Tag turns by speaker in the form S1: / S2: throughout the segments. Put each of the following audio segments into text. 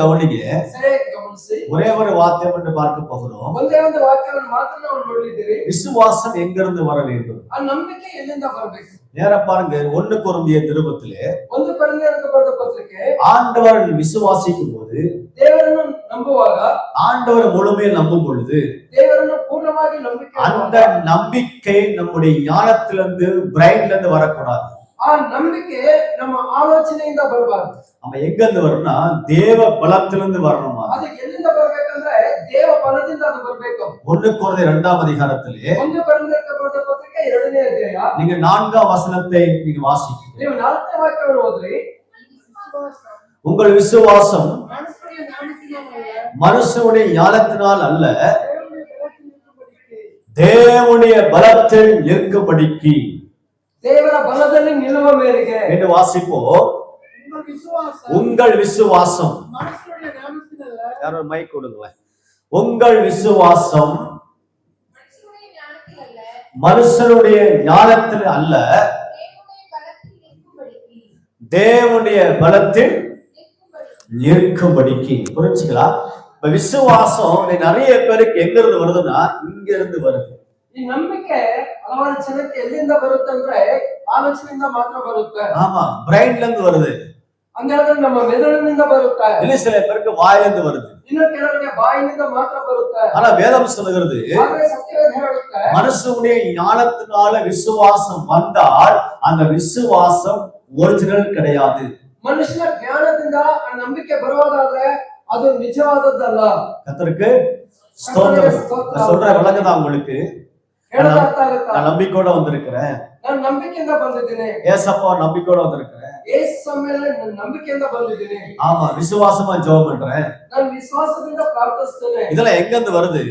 S1: ಉಂಟಾಗಲಿ
S2: நல்ல கவனிங்க
S1: ಸರಿಯಾಗಿ ಗಮನಿಸಿ
S2: ஒரே ஒரு வாத்தியம் என்று பார்க்க போகிறோம்
S1: ಒಂದೇ ಒಂದು ವಾಕ್ಯವನ್ನು ಮಾತ್ರ ನಾವು ನೋಡಿದ್ದೀರಿ
S2: விசுவாசம் எங்கிருந்து வர வேண்டும்
S1: ಆ ನಂಬಿಕೆ ಎಲ್ಲಿಂದ ಬರಬೇಕು
S2: நேர பாருங்க ஒண்ணு குருந்திய திருப்பத்திலே
S1: ಒಂದು ಕೊರಿಂಥಿಯರಿಗೆ ಬರೆದ ಪತ್ರಿಕೆ
S2: ஆண்டவர் விசுவாசிக்கும் போது
S1: ದೇವರನ್ನು ನಂಬುವಾಗ
S2: ஆண்டவர் முழுமையில் நம்பும் பொழுது
S1: ದೇವರನ್ನು ಪೂರ್ಣವಾಗಿ ನಂಬಿಕೆ
S2: அந்த
S1: ಇಡುವಾಗ,
S2: நம்பிக்கை நம்முடைய ஞானத்திலிருந்து பிரைன்ல இருந்து வரக்கூடாது
S1: ಆ ನಂಬಿಕೆ ನಮ್ಮ ಆಲೋಚನೆಯಿಂದ ಬರಬಾರದು
S2: நம்ம ಎಲ್ಲಿಂದ வரணும்னா ದೇವ ಬಲத்திலிருந்து வரணும்?
S1: ಅದು ಎಲ್ಲಿಂದ ಬರಬೇಕಂದ್ರೆ ದೇವ ಬಲದಿಂದ ಅದು ಬರಬೇಕು
S2: ಒಂದು ಕೊರದೆ இரண்டாம் அதிகாரத்திலே
S1: ಒಂದು ಕೊರದೆ ಕೊರದೆ ಪತ್ರಿಕೆ ಎರಡನೇ
S2: நீங்க நான்காம் வசனத்தை நீங்க வாசிங்க
S1: ನೀವು ನಾಲ್ಕನೇ ವಾಕ್ಯವನ್ನು
S2: உங்கள் விசுவாசம் மனுஷனுடைய ஞானத்தினால் அல்ல. தேவனுடைய பலத்தில் இருக்கும்படிக்கு
S1: தேவன பலದಲ್ಲಿ நிலவ மேலுக்கு
S2: என்று வாசிப்போம்.
S1: உங்கள் விசுவாசம்
S2: உங்கள் விசுவாசம்
S1: மனுஷனுடைய ஞானத்தினல்ல
S2: யாரோ மைக் கொடுங்களேன் உங்கள் விசுவாசம்
S3: மனுஷனுடைய ஞானத்தில் அல்ல
S2: மனுஷனுடைய ஞானத்தில் அல்ல
S3: தேவனுடைய பலத்தில்
S2: தேவனுடைய
S3: நிற்கும்படி
S2: பலத்தில்
S3: நிற்கும்படி
S2: இருக்கும்படிக்கு புரிஞ்சுக்கலாம் இப்ப விசுவாசம் நிறைய பேருக்கு எங்க இருந்து வருதுன்னா இங்க இருந்து வருது
S1: ಈ ನಂಬಿಕೆ ಹಲವಾರು ಜನಕ್ಕೆ ಎಲ್ಲಿಂದ ಬರುತ್ತೆ ಅಂದ್ರೆ ಆಲೋಚನೆಯಿಂದ ಮಾತ್ರ ಬರುತ್ತೆ
S2: ஆமா பிரைன்ல இருந்து வருது
S1: ಹಂಗಾದ್ರೆ ನಮ್ಮ ಮೆದುಳಿನಿಂದ ಬರುತ್ತೆ
S2: இல்ல சில பேருக்கு வாயில இருந்து வருது
S1: ಇನ್ನು ಕೆಲವರಿಗೆ ಬಾಯಿನಿಂದ ಮಾತ್ರ ಬರುತ್ತೆ
S2: ஆனா வேதம் சொல்லுகிறது
S1: ಆದ್ರೆ ಸತ್ಯವೇದ ಹೇಳುತ್ತೆ
S2: மனுஷனுடைய ஞானத்தினால விசுவாசம் வந்தால் அந்த விசுவாசம் ஒரிஜினல் கிடையாது
S1: ಮನುಷ್ಯನ ಜ್ಞಾನದಿಂದ ಆ ನಂಬಿಕೆ ಬರುವುದಾದ್ರೆ ಅದು ನಿಜವಾದದ್ದಲ್ಲ
S2: கத்தருக்கு ஸ்தோத்திரம் நான் சொல்ற விளங்குதா உங்களுக்கு
S1: ಹೇಳೋದ್ ಅರ್ಥ ಆಗುತ್ತಾ
S2: நான் நம்பிக்கையோட வந்திருக்கிறேன்
S1: ನಾನು ನಂಬಿಕೆಯಿಂದ ಬಂದಿದ್ದೀನಿ
S2: ஏசப்பா நம்பிக்கையோட வந்திருக்கிறேன்
S1: ಏಸು ಸಮ್ಮೇಳನ ನಾನು ನಂಬಿಕೆಯಿಂದ ಬಂದಿದ್ದೀನಿ
S2: ஆமா விசுவாசமா ஜெபம் பண்றேன்
S1: ನಾನು ವಿಶ್ವಾಸದಿಂದ ಪ್ರಾರ್ಥಿಸ್ತೇನೆ
S2: இதெல்லாம் எங்க இருந்து வருது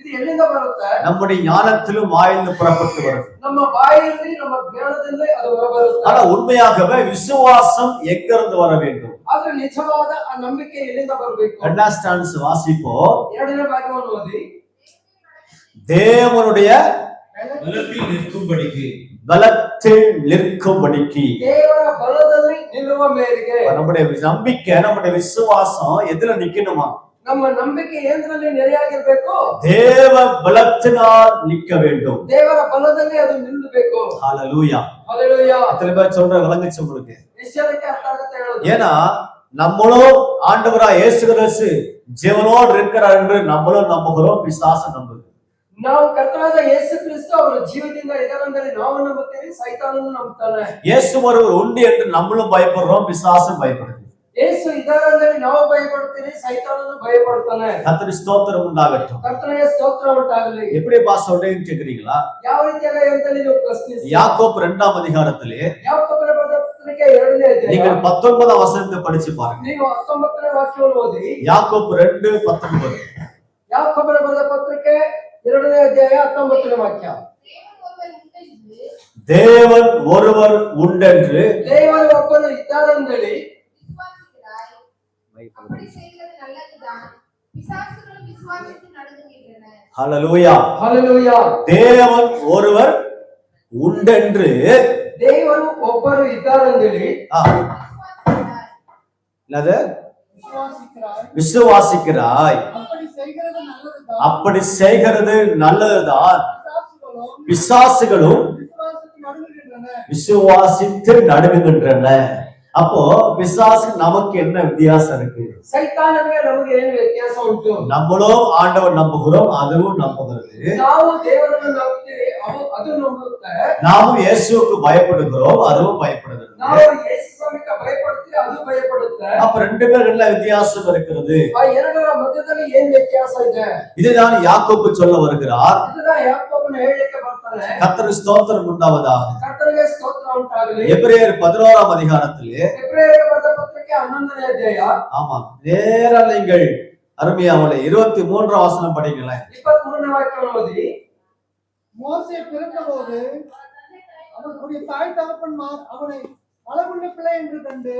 S1: ಇದು ಎಲ್ಲಿಂದ ಬರುತ್ತೆ
S2: நம்முடைய ஞானத்திலும் வாயிலிருந்து புறப்பட்டு வருது
S1: ನಮ್ಮ ಬಾಯಿಯಲ್ಲಿ ನಮ್ಮ ಜ್ಞಾನದಿಂದ ಅದು ಹೊರಬರುತ್ತೆ
S2: ஆனா உண்மையாகவே விசுவாசம் எங்க இருந்து வர வேண்டும்
S1: ಆದ್ರೆ ನಿಜವಾದ ಆ ನಂಬಿಕೆ ಎಲ್ಲಿಂದ ಬರಬೇಕು
S2: ரெண்டாம் ஸ்டான்ஸ் வாசிப்போம்
S1: ಎರಡನೇ ಭಾಗವನ್ನು ಓದಿ
S2: தேவனுடைய
S4: பலத்தில் நிற்கும்படிக்கு
S2: பலத்தில் நிற்கும்படிக்கு
S1: ದೇವರ ಬಲದಲ್ಲಿ ನಿಲ್ಲುವ ಮೇರೆಗೆ
S2: இப்ப நம்முடைய நம்பிக்கை நம்முடைய விசுவாசம் எதுல நிக்கணுமா
S1: ನಮ್ಮ ನಂಬಿಕೆ ಏನ್ರಲ್ಲಿ ನೆಲೆಯಾಗಿರ್ಬೇಕು
S2: தேவ பலத்தினால் நிக்க வேண்டும்
S1: ದೇವರ ಬಲದಲ್ಲಿ ಅದು ನಿಲ್ಲಬೇಕು
S2: ஹalleluya
S1: ಅಲ್ಲೆಲೂಯ
S2: எத்தனை பேர் சொல்ற விளங்குச்சு உங்களுக்கு
S1: ನಿಶ್ಚಯಕ್ಕೆ ಅರ್ಥ ಆಗುತ್ತೆ ಹೇಳೋದು
S2: ஏன்னா நம்மளும் ஆண்டவரா இயேசு கிறிஸ்து ஜீவனோடு இருக்கிறார் என்று நம்மளும் நம்புகிறோம் பிசாசு நம்புது
S1: ನಾವು ಕರ್ತನಾದ ಯೇಸು ಕ್ರಿಸ್ತು ಅವರ ಜೀವದಿಂದ ಇದರಂದರೆ ನಾವು ನಂಬುತ್ತೇವೆ ಸೈತಾನನು ನಂಬುತ್ತಾನೆ
S2: இயேசு ஒருவர் உண்டு என்று நம்மளும் பயப்படுறோம் பிசாசும் பயப்படுது
S1: ಯೇಸು ಇದ್ದಾರೆಂದರೆ ನಾವು ಭಯಪಡ್ತೀವಿ ಸೈತಾನನು ಭಯಪಡ್ತಾನೆ
S2: கத்திரி ஸ்தோத்திரம் உண்டாகட்டும்
S1: ಕರ್ತನಿಗೆ ಸ್ತೋತ್ರ ಉಂಟಾಗಲಿ
S2: எப்படி பா சொல்றேன்னு கேக்குறீங்களா
S1: ಯಾವ ರೀತಿಯಾಗ ಅಂತ ನೀವು ಪ್ರಶ್ನಿಸಿ
S2: யாக்கோப் இரண்டாம் அதிகாரத்திலே
S1: ಯಾವ ಕಬ್ಬನ ಬರೆದ ಪತ್ರಿಕೆ ಎರಡನೇ ಅಧ್ಯಾಯ
S2: நீங்கள் பத்தொன்பதாம் வசனத்தை படிச்சு பாருங்க
S1: ನೀವು ಹತ್ತೊಂಬತ್ತನೇ ವಾಕ್ಯವನ್ನು ಓದಿ
S2: யாக்கோப் ரெண்டு பத்தொன்பது
S1: ಯಾವ ಕಬ್ಬನ ಬರೆದ ಪತ್ರಿಕೆ ಎರಡನೇ ಅಧ್ಯಾಯ ಹತ್ತೊಂಬತ್ತನೇ ವಾಕ್ಯ
S3: தேவன் ஒருவர் உண்டென்று
S2: தேவன் ஒருவர் உண்டென்று
S1: ದೇವರು ಒಬ್ಬನು ಇದ್ದಾರೆಂದೇಳಿ
S3: விசுவாசிக்கிறாய் அப்படி செய்கிறது நல்லதுதான் பிசாசுகளும் விசுவாசித்து நடந்துகின்றன
S2: ஹalleluya
S1: ಹalleluya
S2: தேவன் ஒருவர் உண்டென்று
S1: ದೇವರು ಒಬ್ಬರು ಇದ್ದಾರೆಂದೇಳಿ
S2: ஆ,
S3: விசுவாசிக்கிறாய்
S2: என்னது
S1: ವಿಶ್ವಾಸಿಕ್ರಾಯ್
S2: விசுவாசிக்கிறாய்
S1: அப்படி செய்கிறது நல்லதுதான்
S2: அப்படி செய்கிறது நல்லதுதான். விசுவாசிகளும்
S1: விசுவாசித்து நடுங்குகின்றன.
S2: அப்போ விசுவாசி நமக்கு என்ன வித்தியாசம் இருக்கு? நம்மளும் ஆண்டவர் நம்புகிறோம் அதுவும் நம்புகிறது. நாமும் இயேசுக்கு பயப்படுகிறோம் அதுவும் பயப்படுகிறது. ரெண்டு பேர் வித்தியாசம் இருக்கிறது? இதுதான் யாக்கோப்பு சொல்ல வருகிறார். கத்தர் ஸ்தோத்திரம் உண்டாவதாக. எப்ரேயர் பதினோராம் அதிகாரத்திலே ஆமா நேர நீங்கள் அருமையாவளை இருபத்தி மூன்றாம் வசனம் படிங்களேன்.
S5: மோசே பிறந்தபோது அவனுடைய தாய் தகப்பன் அவனை என்று கண்டு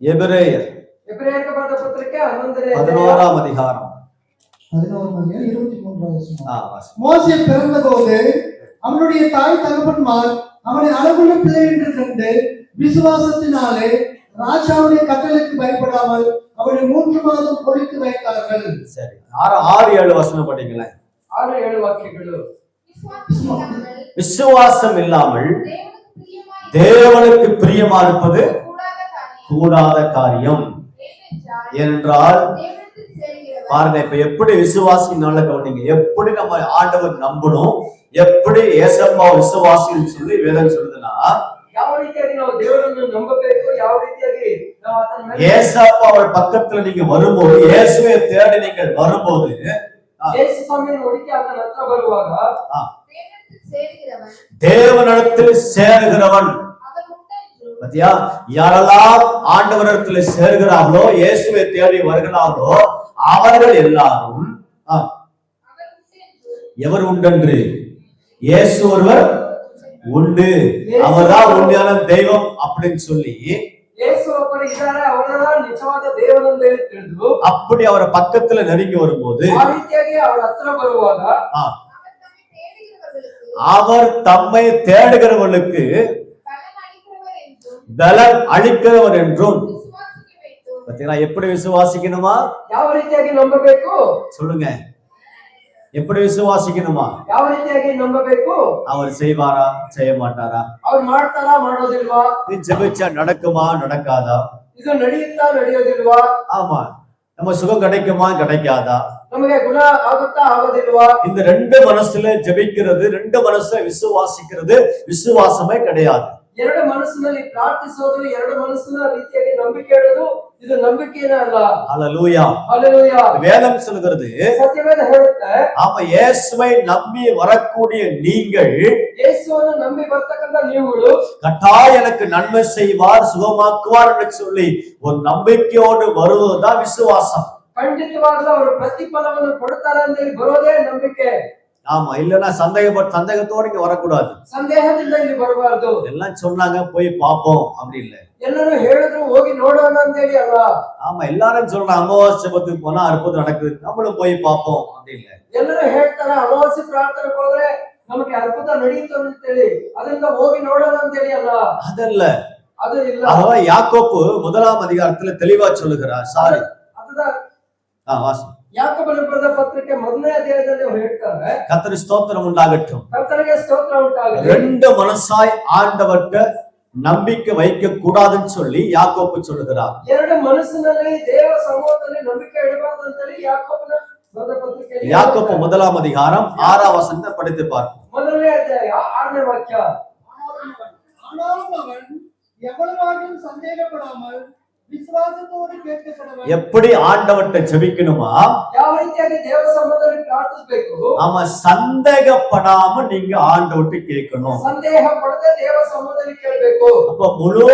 S2: எபிரேயர் பதினோராம் அதிகாரம்.
S5: மோசே பிறந்த போது அவனுடைய தாய் தகப்பன்மார் அவனை அழகுள்ள பிள்ளை என்று கண்டு விசுவாசத்தினாலே ராஜாவுடைய கட்டளைக்கு பயப்படாமல் அவனை மூன்று மாதம் பொறித்து வைத்தார்கள்.
S2: சரி. ஆறு ஆறு ஏழு வசனம் போட்டீங்களேன்
S1: ஆறு ஏழு வாக்கியங்கள்.
S3: விசுவாசம் இல்லாமல் தேவனுக்கு
S2: பிரியமா இருப்பது
S3: கூடாத காரியம்.
S2: என்றால் பாருங்க இப்ப எப்படி விசுவாசி விசுவாசினால கவனிங்க. எப்படி நம்ம ஆண்டவர் நம்பணும் எப்படி ஏசப்பா விசுவாசின்னு சொல்லி வேதம் சொல்லுதுன்னா ஏசப்பா அவர் பக்கத்துல நீங்க வரும்போது இயேசுவை தேடி நீங்கள் வரும்போது
S3: தேவனிடத்தில் சேருகிறவன்.
S2: பத்தியா? யாரெல்லாம் ஆண்டவரிடத்தில் சேர்கிறார்களோ இயேசுவை தேடி வருகிறார்களோ அவர்கள் எல்லாரும் எவர் உண்டென்று? இயேசு ஒருவர் உண்டு. அவர்தான் உண்மையான தெய்வம் அப்படின்னு சொல்லி அப்படி அவரை பக்கத்துல நெருங்கி வரும்போது
S3: அவர் தம்மை தேடுகிறவர்களுக்கு
S2: அவர் தம்மை தேடுகிறவர்களுக்கு
S3: பலன் அளிக்கிறவர் என்றும்
S2: பலன் அளிக்கிறவர் என்றும்
S3: விசுவாசிக்க வைத்தும்
S2: பாத்தீங்களா எப்படி விசுவாசிக்கணுமா
S1: ಯಾವ ರೀತಿಯಾಗಿ ನಂಬಬೇಕು
S2: சொல்லுங்க எப்படி விசுவாசிக்கணுமா
S1: ಯಾವ ರೀತಿಯಾಗಿ ನಂಬಬೇಕು
S2: அவர் செய்வாரா செய்ய மாட்டாரா
S1: ಅವ್ರು ಮಾಡ್ತಾರಾ ಮಾಡೋದಿಲ್ವಾ
S2: இது ஜெபிச்சா நடக்குமா நடக்காதா
S1: ಇದು ನಡೆಯುತ್ತಾ ನಡೆಯೋದಿಲ್ವಾ
S2: ஆமா நம்ம சுகம் கிடைக்குமா கிடைக்காதா
S1: ನಮಗೆ ಗುಣ ಆಗುತ್ತಾ ಆಗೋದಿಲ್ವಾ
S2: இந்த ரெண்டு மனசுல ஜெபிக்கிறது ரெண்டு மனசுல விசுவாசிக்கிறது விசுவாசமே கிடையாது
S1: ಎರಡು ಮನಸ್ಸಿನಲ್ಲಿ ಪ್ರಾರ್ಥಿಸೋದು ಎರಡು ಮನಸ್ಸಿನ ರೀತಿಯಾಗಿ ನಂಬಿಕೆ ಇಡೋದು ಇದು ನಂಬಿಕೆನೇ ಅಲ್ಲ
S2: அல்லேலூயா
S1: ಅಲ್ಲೆಲೂಯ
S2: வேதம் சொல்கிறது
S1: ಸತ್ಯವೇದ ಹೇಳುತ್ತೆ
S2: ஆமா இயேசுவை நம்பி வரக்கூடிய நீங்கள்
S1: ಯೇಸುವನ್ನು ನಂಬಿ ಬರ್ತಕ್ಕಂಥ ನೀವುಗಳು
S2: கட்டாய எனக்கு நன்மை செய்வார் சுகமாக்குவார் என்று சொல்லி ஒரு நம்பிக்கையோடு வருவதுதான் விசுவாசம்
S1: ಖಂಡಿತವಾಗ್ಲೂ ಅವರು ಪ್ರತಿಫಲವನ್ನು ಕೊಡ್ತಾರೆ ಅಂತೇಳಿ ಬರೋದೇ ನಂಬಿಕೆ
S2: ஆமா இல்லைன்னா சந்தேகப்பட்ட சந்தேகத்தோடு இங்க வரக்கூடாது
S1: ಸಂದೇಹದಿಂದ ಇಲ್ಲಿ ಬರಬಾರ್ದು
S2: எல்லாம் சொன்னாங்க போய் பார்ப்போம் அப்படி இல்லை
S1: ಎಲ್ಲರೂ ಹೇಳಿದ್ರು ಹೋಗಿ ನೋಡೋಣ ಅಂತೇಳಿ ಅಲ್ಲ
S2: ஆமா எல்லாரும் சொல்றாங்க அமாவாசை ஜெபத்துக்கு போனா அற்புதம் நடக்குது நம்மளும் போய் பார்ப்போம் அப்படி இல்லை
S1: ಎಲ್ಲರೂ ಹೇಳ್ತಾರೆ ಅಮಾವಾಸ್ಯೆ ಪ್ರಾರ್ಥನೆಗೆ ಹೋದ್ರೆ ನಮಗೆ ಅದ್ಭುತ ನಡೆಯುತ್ತೆ ಅಂತೇಳಿ ಅದರಿಂದ ಹೋಗಿ ನೋಡೋಣ ಅಂತೇಳಿ ಅಲ್ಲ
S2: அதல்ல
S1: ಅದು ಇಲ್ಲ
S2: அதான் யாக்கோப்பு முதலாம் அதிகாரத்துல தெளிவா சொல்லுகிறார் சாரி
S1: ಅದದ
S2: ஆ வாசி
S1: ಯಾಕೊಬ್ಬನ ಬರೆದ ಪತ್ರಿಕೆ ಮೊದಲನೇ ಅಧ್ಯಾಯದಲ್ಲಿ ಅವ್ರು ಹೇಳ್ತಾರೆ
S2: கத்தரி ஸ்தோத்திரம் உண்டாகட்டும்
S1: ಕರ್ತನಿಗೆ ಸ್ತೋತ್ರ ಉಂಟಾಗಲಿ
S2: ரெண்டு மனசாய் ஆண்டவர்கிட்ட நம்பிக்கை வைக்க கூடாதுன்னு சொல்லி யாக்கோப்பு சொல்லுகிறார்
S1: ಎರಡು ಮನಸ್ಸಿನಲ್ಲಿ ದೇವ ಸಮೂಹದಲ್ಲಿ ನಂಬಿಕೆ ಇಡಬಾರ್ದು ಅಂತೇಳಿ ಯಾಕೊಬ್ಬನ ಬರೆದ ಪತ್ರಿಕೆ
S2: யாக்கோப்பு முதலாம் அதிகாரம் ஆறாம் வசனத்தை படித்து பார்ப்போம்
S1: ಮೊದಲನೇ ಅಧ್ಯಾಯ ಆರನೇ ವಾಕ್ಯ
S5: ஆனாலும் அவன் எவ்வளவாகிலும் சந்தேகப்படாமல் விசுவாசத்தோடு கேட்கப்படவன்
S2: எப்படி ஆண்டவர்கிட்ட ஜெபிக்கணுமா
S1: ಯಾವ ರೀತಿಯಾಗಿ ದೇವ ಸಮೂಹದಲ್ಲಿ ಪ್ರಾರ್ಥಿಸಬೇಕು
S2: ஆமா சந்தேகப்படாம நீங்க ஆண்டவர்கிட்ட கேட்கணும்
S1: ಸಂದೇಹ ಪಡದೆ ದೇವ ಸಮೂಹದಲ್ಲಿ ಕೇಳಬೇಕು
S2: அப்ப முழு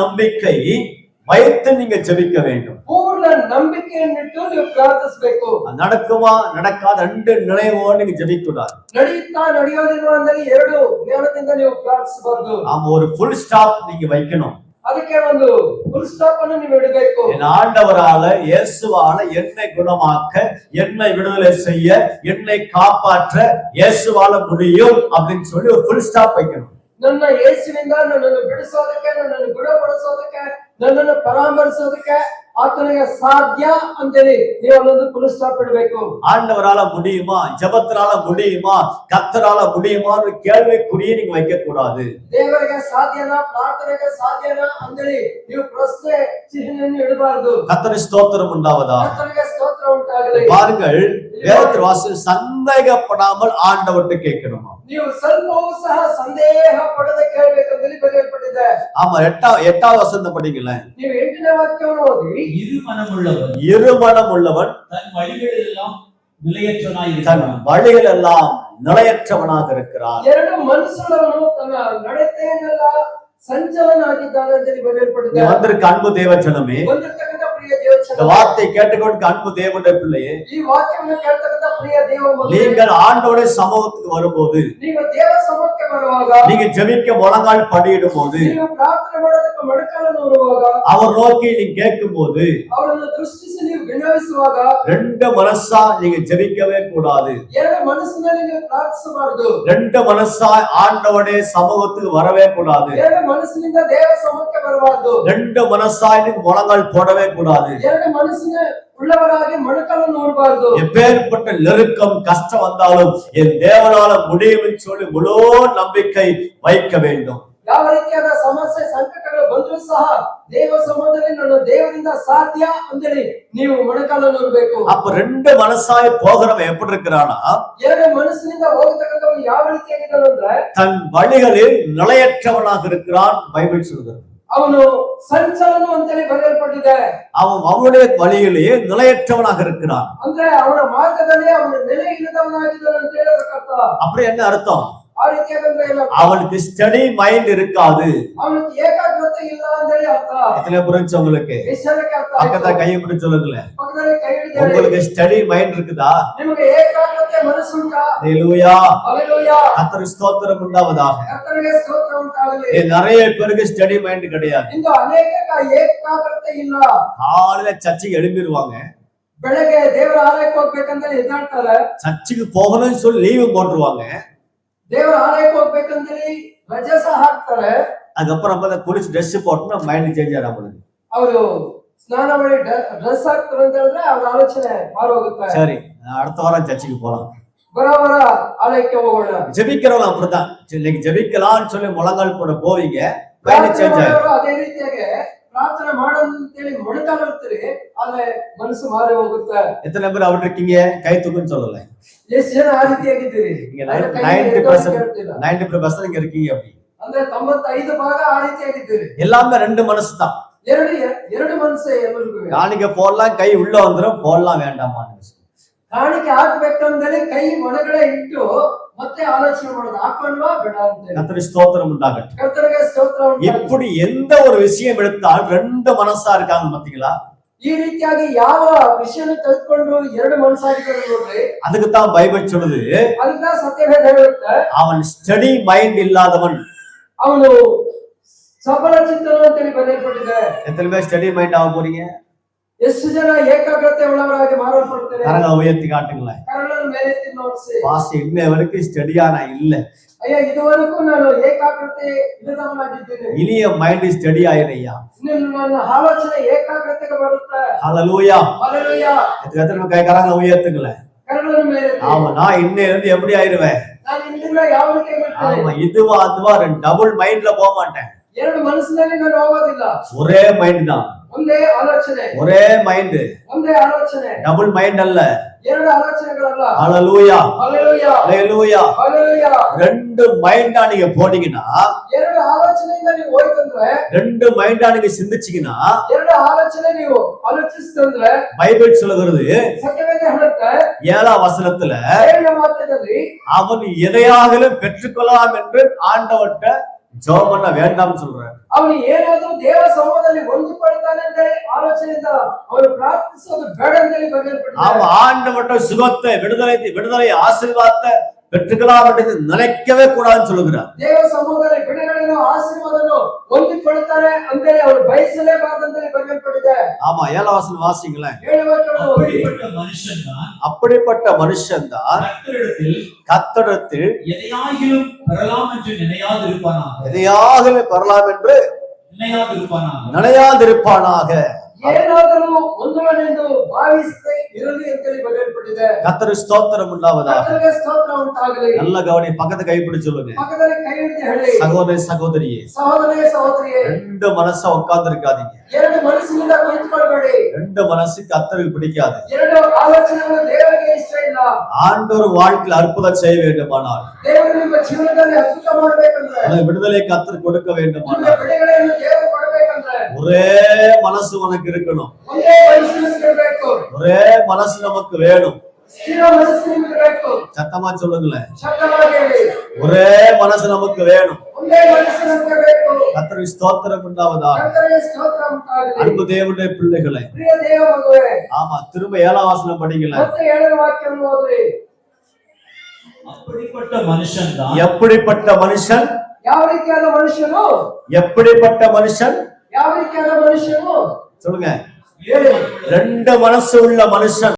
S2: நம்பிக்கை வைத்து நீங்க ஜெபிக்க வேண்டும்
S1: ಪೂರ್ಣ ನಂಬಿಕೆಯನ್ನಿಟ್ಟು ನೀವು ಪ್ರಾರ್ಥಿಸಬೇಕು
S2: அது நடக்குமா நடக்காத ரெண்டு நினைவோடு நீங்க ஜெபிக்க கூடாது
S1: ನಡೆಯುತ್ತಾ ನಡೆಯೋದಿಲ್ವಾ ಅಂದರೆ ಎರಡು ಜ್ಞಾನದಿಂದ ನೀವು ಪ್ರಾರ್ಥಿಸಬಾರ್ದು
S2: ஆமா ஒரு ஃபுல் ஸ்டாப் நீங்க வைக்கணும்
S1: ಅದಕ್ಕೆ ಒಂದು ಫುಲ್ ಸ್ಟಾಪ್ ಅನ್ನು ನೀವು ಇಡಬೇಕು
S2: என் ஆண்டவரால இயேசுவால என்னை குணமாக்க என்னை விடுதலை செய்ய என்னை காப்பாற்ற இயேசுவால முடியும் அப்படின்னு சொல்லி ஒரு ஃபுல் ஸ்டாப் வைக்கணும்
S1: ನನ್ನ ಯೇಸುವಿಂದ ನನ್ನನ್ನು ಬಿಡಿಸೋದಕ್ಕೆ ನನ್ನನ್ನು ಗುಣಪಡಿಸೋದಕ್ಕೆ ನನ್ನನ್ನು ಪರಾಮರಿಸೋದಕ್ಕೆ ಆತನಿಗೆ ಸಾಧ್ಯ ಅಂತೇಳಿ ನೀವು ಅಲ್ಲೊಂದು ಫುಲ್ ಸ್ಟಾಪ್ ಇಡಬೇಕು
S2: ஆண்டவரால முடியுமா ஜெபத்தினால முடியுமா கத்தரால முடியுமான்னு கேள்விக்குறியே நீங்க வைக்க கூடாது
S1: ದೇವರಿಗೆ ಸಾಧ್ಯನಾ ಪ್ರಾರ್ಥನೆಗೆ ಸಾಧ್ಯನಾ ಅಂತೇಳಿ ನೀವು ಪ್ರಶ್ನೆ ಚಿಹ್ನೆಯನ್ನು ಇಡಬಾರ್ದು
S2: கத்தரி ஸ்தோத்திரம் உண்டாவதா
S1: ಕರ್ತನಿಗೆ ಸ್ತೋತ್ರ ಉಂಟಾಗಲಿ
S2: பாருங்கள் வேதத்தில் வாசி சந்தேகப்படாமல் ஆண்டவர்கிட்ட கேட்கணுமா
S1: ನೀವು ಸ್ವಲ್ಪವೂ ಸಹ ಸಂದೇಹ ಪಡದೆ ಕೇಳಬೇಕಂತೇಳಿ ಬರೆಯಲ್ಪಟ್ಟಿದೆ
S2: ஆமா எட்டா எட்டாவது வசந்த படிங்களேன்
S1: ನೀವು ಎಂಟನೇ ವಾಕ್ಯವನ್ನು ಓದಿ
S4: இரு மனமுள்ளவன்
S2: இருமனம் உள்ளவன்
S4: தன் வழிகளெல்லாம் நிலையற்றனாய்
S2: தன்
S4: இருக்கிறான்
S2: வழிகள் எல்லாம் நிலையற்றவனாக இருக்கிறான்
S1: ಎರಡು ಮನಸ್ಸುಗಳನ್ನು ತನ್ನ ನಡತೆಯನ್ನೆಲ್ಲ ಸಂಚಲನಾಗಿದ್ದಾನೆ ಅಂತೇಳಿ
S2: இங்க
S1: ಬರೆಯಲ್ಪಟ್ಟಿದೆ
S2: வந்திருக்க அன்பு தேவ ஜனமே
S1: ಬಂದಿರ್ತಕ್ಕಂಥ ಪ್ರಿಯ
S2: இந்த வார்த்தை கேட்டுக்கொண்டு அன்பு தேவனுடைய பிள்ளையே நீங்கள் ஆண்டோடைய சமூகத்துக்கு வரும்போது நீங்க ஜெபிக்க முழங்கால் படியிடும் போது அவர் நோக்கி நீங்க கேட்கும் போது ரெண்டு மனசா நீங்க ஜெபிக்கவே கூடாது. ரெண்டு மனசா ஆண்டவனே சமூகத்துக்கு வரவே கூடாது. ரெண்டு மனசா நீங்க முழங்கால் போடவே கூடாது.
S1: ಎರಡು ಮನಸ್ಸಿನ ಉಳ್ಳವರಾಗಿ ಮೊಣಕಲು ನೋಡಬಾರ್ದು
S2: எப்பேற்பட்ட நெருக்கம் கஷ்டம் வந்தாலும் என் தேவனால முடியும் சொல்லி முழு நம்பிக்கை வைக்க வேண்டும்
S1: ಯಾವ ರೀತಿಯಾದ ಸಮಸ್ಯೆ ಸಂಕಟಗಳು ಬಂದರೂ ಸಹ ದೇವ ಸಂಬಂಧದಲ್ಲಿ ನನ್ನ ದೇವರಿಂದ ಸಾಧ್ಯ ಅಂತೇಳಿ ನೀವು ಮೊಣಕಾಲು ನೋಡ್ಬೇಕು
S2: அப்ப ரெண்டு மனசாய் போகிறவன் எப்படி இருக்கிறானா
S1: ಎರಡು ಮನಸ್ಸಿನಿಂದ ಹೋಗತಕ್ಕಂಥವನು ಯಾವ ರೀತಿಯಾಗಿದ್ದಾನೆ ಅಂದ್ರೆ
S2: தன் வழிகளில் நிலையற்றவனாக இருக்கிறான் பைபிள் சொல்கிறது
S1: ಅವನು ಸಂಚಲನ ಅಂತೇಳಿ ಬರೆಯಲ್ಪಟ್ಟಿದೆ
S2: அவன் அவனுடைய வழியிலேயே நிலையற்றவனாக இருக்கிறான்
S1: ಅಂದ್ರೆ ಅವನ ಮಾರ್ಗದಲ್ಲಿ ಅವನ ನೆಲೆ ಇಲ್ಲದವನಾಗಿದ್ದಾನೆ ಅಂತ ಹೇಳೋದಕ್ಕರ್ಥ
S2: அப்படி என்ன அர்த்தம்
S1: ಆ ರೀತಿಯಾಗಂದ್ರೆ ಏನು
S2: அவனுக்கு ஸ்டடி மைண்ட் இருக்காது
S1: ಅವನಿಗೆ ಏಕಾಗ್ರತೆ ಇಲ್ಲ ಅಂತೇಳಿ ಅರ್ಥ
S2: எத்தனை புரிஞ்சு உங்களுக்கு
S1: ವಿಷಯಕ್ಕೆ ಅರ್ಥ
S2: பக்கத்துல
S1: ಆಯ್ತು.
S2: கையை பிடிச்சு சொல்லுங்களேன்
S1: ಪಕ್ಕದಲ್ಲಿ ಕೈ ಹಿಡಿದಾರೆ
S2: உங்களுக்கு ஸ்டடி மைண்ட் இருக்குதா
S1: ನಿಮಗೆ ಏಕಾಗ್ರತೆ ಮನಸ್ಸುಂಟಾ
S2: ஹalleluya
S1: ಅಲೆಲೂಯಾ
S2: கர்த்தர் ஸ்தோத்திரம் உண்டாவதாக
S1: ಕರ್ತನಿಗೆ ಸ್ತೋತ್ರ ಉಂಟಾಗಲಿ
S2: ஏ, நிறைய பேருக்கு ஸ்டடி மைண்ட் கிடையாது
S1: ಇಂದು ಅನೇಕ ಏಕಾಗ್ರತೆ ಇಲ್ಲ
S2: காலையில சர்ச்சைக்கு எழுப்பிடுவாங்க
S1: ಬೆಳಗ್ಗೆ ದೇವರ ಆಲಯಕ್ಕೆ ಹೋಗ್ಬೇಕಂತ ಎದ್ದಾಡ್ತಾರೆ
S2: சர்ச்சுக்கு போகணும்னு சொல்லி லீவு போட்டுருவாங்க
S1: ದೇವರ ಆಲಯಕ್ಕೆ ಹೋಗ್ಬೇಕಂತೇಳಿ ರಜೆ ಸಹ ಹಾಕ್ತಾರೆ
S2: அதுக்கப்புறம் நம்ம குளிச்சு ட்ரெஸ் போட்டோம்னா மைண்ட் சேஞ்ச் ஆகும் நம்மளுக்கு
S1: ಅವರು ಸ್ನಾನ ಮಾಡಿ ಡ್ರೆಸ್ ಹಾಕ್ತಾರೆ ಅಂತ ಹೇಳಿದ್ರೆ ಅವ್ರ ಆಲೋಚನೆ ಮಾರೋಗುತ್ತೆ
S2: சரி அடுத்த வாரம் சர்ச்சுக்கு போலாம்
S1: ಬರೋಬರ ಆಲಯಕ್ಕೆ ಹೋಗೋಣ
S2: ஜெபிக்கிறவங்க அப்படிதான் சரி, இன்னைக்கு ஜெபிக்கலாம்னு சொல்லி முழங்கால் போட போவீங்க மைண்ட்
S1: ಪ್ರಾರ್ಥನೆ
S2: சேஞ்ச் ஆகும்
S1: ಮಾಡೋರು ಅದೇ ರೀತಿಯಾಗಿ ಪ್ರಾರ್ಥನೆ ಮಾಡೋಣ ಅಂತೇಳಿ ಮೊಣಕಾಲಿರ್ತೀರಿ ಆದ್ರೆ ಮನಸ್ಸು ಮಾರಿ ಹೋಗುತ್ತೆ
S2: எத்தனை பேர் அப்படி இருக்கீங்க கை தூக்குன்னு சொல்லல
S1: ಎಷ್ಟು ಜನ ಆ ರೀತಿಯಾಗಿದ್ದೀರಿ
S2: நீங்க
S1: ಆದ್ರೆ ಕೈ
S2: நைன்டி
S1: ಎತ್ತೋಕೆ
S2: பர்சன்ட்
S1: ಹೇಳ್ತಿಲ್ಲ.
S2: நைன்டி பர்சன்ட் இங்க இருக்கீங்க அப்படி
S1: ಅಂದ್ರೆ ತೊಂಬತ್ತೈದು ಭಾಗ ಆ ರೀತಿಯಾಗಿದ್ದೀರಿ
S2: எல்லாமே ரெண்டு மனசு தான்
S1: ಎರಡು ಎರಡು ಮನಸ್ಸು ಎಲ್ಲರಿಗೂ
S2: காணிக்க போடலாம் கை உள்ள வந்துடும் போடலாம் வேண்டாமான்னு
S1: ಕಾಣಿಕೆ ಹಾಕ್ಬೇಕಂದ್ರೆ ಕೈ ಒಳಗಡೆ ಇಟ್ಟು ಮತ್ತೆ ಆಲೋಚನೆ ಮಾಡೋದು ಹಾಕೊಂಡ್ವಾ ಬೇಡ ಅಂತ
S2: கத்திரி ஸ்தோத்திரம் உண்டாகட்டும்
S1: ಕರ್ತನಿಗೆ ಸ್ತೋತ್ರ ಉಂಟಾಗಲಿ.
S2: இப்படி எந்த ஒரு விஷயம் எடுத்தால் ரெண்டு மனசா இருக்காங்க பாத்தீங்களா
S1: ಈ ರೀತಿಯಾಗಿ ಯಾವ ವಿಷಯನ ತೆಗೆದುಕೊಂಡು ಎರಡು ಮನಸ್ಸಾಗಿದ್ದಾರೆ ನೋಡ್ರಿ
S2: அதுக்கு தான் பைபிள் சொல்லுது
S1: ಅದಕ್ಕ ಸತ್ಯವೇದ ಹೇಳುತ್ತೆ
S2: அவன் ஸ்டடி மைண்ட் இல்லாதவன்
S1: ಅವನು ಸಫಲ ಚಿಂತನ ಅಂತೇಳಿ ಬರೆಯಲ್ಪಟ್ಟಿದೆ
S2: எத்தனை பேர் ஸ்டடி மைண்ட் ஆக போறீங்க
S1: ಎಷ್ಟು ಜನ ಏಕಾಗ್ರತೆ ಉಳ್ಳವರಾಗಿ ಮಾರಲ್ಪಡ್ತಾರೆ
S2: கரங்களை உயர்த்தி காட்டுங்களேன்
S1: ಕರಳನ್ನು ಮೇಲೆತ್ತಿ ನೋಡಿಸಿ
S2: பாஸ் இன்ன வரைக்கும் ஸ்டடியா நான் இல்ல
S1: ಅಯ್ಯ ಇದುವರೆಗೂ ನಾನು ಏಕಾಗ್ರತೆ ಇಲ್ಲದವನಾಗಿದ್ದೇನೆ
S2: இனிய மைண்ட் ஸ்டடி ஆயிரையா
S1: ಇನ್ನು ನನ್ನ ಆಲೋಚನೆ ಏಕಾಗ್ರತೆಗೆ ಬರುತ್ತೆ
S2: ஹalleluya
S1: ಅಲೆಲೂಯ
S2: எத்தனை எத்தனை கை கரங்களை உயர்த்துங்களேன்
S1: ಕರಳನ್ನು ಮೇಲೆತ್ತಿ
S2: ஆமா நான் இன்னையில இருந்து எப்படி ஆயிருவேன்
S1: ನಾನು ಇಂದಿನ ಯಾವ ರೀತಿ
S2: ஆமா
S1: ಬರ್ತೇನೆ
S2: இதுவா அதுவா ரெண்டு டபுள் மைண்ட்ல போக மாட்டேன்
S1: ಎರಡು ಮನಸ್ಸಿನಲ್ಲಿ ನಾನು ಹೋಗೋದಿಲ್ಲ
S2: ஒரே மைண்ட் தான்
S1: ಒಂದೇ ಆಲೋಚನೆ
S2: ஒரೇ மைண்ட்
S1: ಒಂದೇ ಆಲೋಚನೆ
S2: டபுள் மைண்ட் அல்ல
S1: ಎರಡು ಆಲೋಚನೆಗಳಲ್ಲ
S2: ஹalleluya
S1: ಅಲೆಲೂಯ
S2: ஹalleluya
S1: ಅಲೆಲೂಯ
S2: ரெண்டு மைண்டா நீங்க போனீங்கன்னா
S1: ಎರಡು ಆಲೋಚನೆಯಿಂದ ನೀವು ಹೋಯ್ತಂದ್ರೆ
S2: ரெண்டு மைண்டா நீங்க சிந்திச்சீங்கன்னா
S1: ಎರಡು ಆಲೋಚನೆ ನೀವು ಆಲೋಚಿಸ್ತಂದ್ರೆ
S2: பைபிள் சொல்லுகிறது
S1: ಸತ್ಯವೇದ ಹೇಳುತ್ತೆ
S2: ஏழாம் வசனத்துல
S1: ಏಳನೇ ವಾಕ್ಯದಲ್ಲಿ
S2: அவன் எதையாகலும் பெற்றுக்கொள்ளலாம் என்று ஆண்டவர்கிட்ட ஜெபம் பண்ண வேண்டாம்னு சொல்றாரு
S1: ಅವನು ಏನಾದ್ರೂ ದೇವರ ಸಮೂಹದಲ್ಲಿ ಹೊಂದಿಕೊಳ್ತಾನೆ ಅಂತ ಹೇಳಿ ಆಲೋಚನೆಯಿಂದ ಅವನು ಪ್ರಾರ್ಥಿಸೋದು ಬೇಡ ಅಂತ ಹೇಳಿ ಬರೆಯಲ್ಪಟ್ಟಿದೆ
S2: அவன் ஆண்டவர்கிட்ட சுகத்தை விடுதலை விடுதலை ஆசீர்வாதத்தை பெற்றுக்கலாம் என்று நினைக்கவே கூடாதுன்னு சொல்லுகிறார்
S1: ದೇವರ ಸಮೂಹದಲ್ಲಿ ಬಿಡುಗಡೆಯನ್ನು ಆಶೀರ್ವಾದವನ್ನು ಹೊಂದಿಕೊಳ್ತಾರೆ ಅಂತೇಳಿ ಅವರು ಬಯಸಲೇಬಾರ್ದಂತೇಳಿ ಬರೆಯಲ್ಪಟ್ಟಿದೆ
S2: ஆமா ஏழாம் வசனம் வாசிங்களேன்
S1: ಏಳು ವಾಕ್ಯವನ್ನು ಓದಿ.
S4: அப்படிப்பட்ட மனுஷன் தான்
S2: அப்படிப்பட்ட மனுஷன்தான்
S4: கர்த்தரிடத்தில்
S2: கத்தடத்தில்
S4: எதையாகிலும் பெறலாம் என்று நினையாதிருப்பானாக
S2: எதையாகவே பெறலாம் என்று
S4: நினையாதிருப்பானாக
S2: நினையாதிருப்பானாக
S1: ಏನಾದರೂ ಹೊಂದುವನೆಂದು ಭಾವಿಸದೆ ಇರಲಿ ಅಂತೇಳಿ ಬರೆಯಲ್ಪಟ್ಟಿದೆ
S2: கத்தரு ஸ்தோத்திரம் உண்டாவதாக
S1: ಕರ್ತನಿಗೆ ಸ್ತೋತ್ರ ಉಂಟಾಗಲಿ
S2: நல்ல கவனி பக்கத்து கைப்பிடி சொல்லுங்க
S1: ಪಕ್ಕದಲ್ಲಿ ಕೈ ಹಿಡಿದು ಹೇಳಿ
S2: சகோதரி சகோதரியே
S1: ಸಹೋದರೇ ಸಹೋದರಿಯೇ
S2: ரெண்டு மனசா உட்கார்ந்து இருக்காதீங்க
S1: ಎರಡು ಮನಸ್ಸಿನಿಂದ ಕುಳಿತುಕೊಳ್ಬೇಡಿ
S2: ரெண்டு மனசு கத்தருக்கு பிடிக்காது
S1: ಎರಡು ಆಲೋಚನೆಗಳು ದೇವರಿಗೆ ಇಷ್ಟ ಇಲ್ಲ
S2: ஆண்டவர் வாழ்க்கையில் அற்புதம் செய்ய வேண்டுமானால்
S1: ದೇವರು ನಿಮ್ಮ ಜೀವನದಲ್ಲಿ ಅದ್ಭುತ ಮಾಡ್ಬೇಕಂದ್ರೆ
S2: உனக்கு விடுதலை கத்தர் கொடுக்க
S1: ನಿಮ್ಮ
S2: வேண்டுமானால்
S1: ಬಿಡುಗಡೆಯನ್ನು ದೇವರು ಕೊಡಬೇಕಂದ್ರೆ
S2: ஒரே மனசு உனக்கு இருக்கணும். ஒரே மனசு நமக்கு வேணும். சத்தமா சொல்லுங்களேன் ஒரே மனசு நமக்கு வேணும். கத்தரை ஸ்தோத்திரம்
S1: உண்டாவதா?
S2: அன்பு ஆமா திரும்ப ஏழாம் வாசனம்
S4: படிக்கல
S2: எப்படிப்பட்ட மனுஷன்? எப்படிப்பட்ட மனுஷன்?
S1: யாவரிக்கான மனுஷனும்
S2: சொல்லுங்க. ரெண்டு மனசு உள்ள மனுஷன்.